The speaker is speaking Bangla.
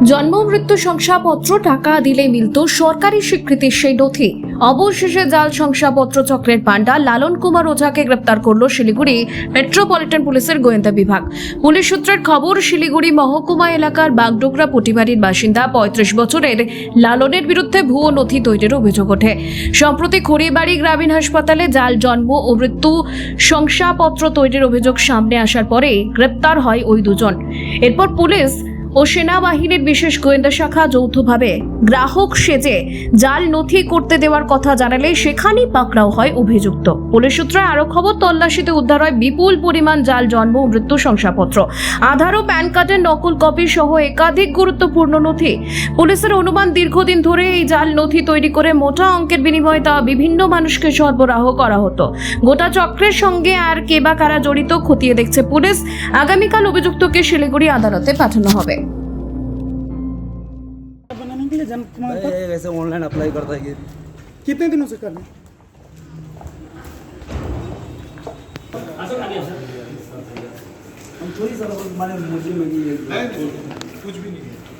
জন্ম, মৃত্যু শংসাপত্র, টাকা দিলে মিলত সরকারি স্বীকৃতির সেই নথি। অবশেষে জাল শংসাপত্র চক্রের পাণ্ডা লালন কুমার ওঝাকে গ্রেপ্তার করল শিলিগুড়ি মেট্রোপলিটন পুলিশের গোয়েন্দা বিভাগ। পুলিশ সূত্রের খবর, শিলিগুড়ি মহকুমা এলাকার বাগডোগরা পুটিবাড়ির বাসিন্দা পঁয়ত্রিশ বছরের লালনের বিরুদ্ধে ভুয়ো নথি তৈরির অভিযোগ ওঠে। সম্প্রতি খড়িবাড়ি গ্রামীণ হাসপাতালে জাল, জন্ম ও মৃত্যু শংসাপত্র তৈরির অভিযোগ সামনে আসার পরে গ্রেপ্তার হয় ওই দুজন। এরপর পুলিশ ও সেনাবাহিনীর বিশেষ গোয়েন্দা শাখা যৌথভাবে গ্রাহক সেজে জাল নথি করতে দেওয়ার কথা জানালে সেখানেই পাকড়াও হয় অভিযুক্ত। পুলিশ সূত্রে আরও খবর, তল্লাশিতে উদ্ধার হয় বিপুল পরিমাণ জাল, জন্ম মৃত্যু শংসাপত্র। আধার ও প্যান কার্ডের নকল কপি সহ একাধিক গুরুত্বপূর্ণ নথি। পুলিশের অনুমান, দীর্ঘদিন ধরে এই জাল নথি তৈরি করে মোটা অঙ্কের বিনিময়ে তা বিভিন্ন মানুষকে সরবরাহ করা হতো। গোটা চক্রের সঙ্গে আর কে বা কারা জড়িত খতিয়ে দেখছে পুলিশ। আগামীকাল অভিযুক্তকে শিলিগুড়ি আদালতে পাঠানো হবে। के लिए जन्म प्रमाण पत्र ये वैसे ऑनलाइन अप्लाई करता है ये। कितने दिनों से कर रहे हैं? हम थोड़ी सर माने मुझे कुछ भी नहीं है।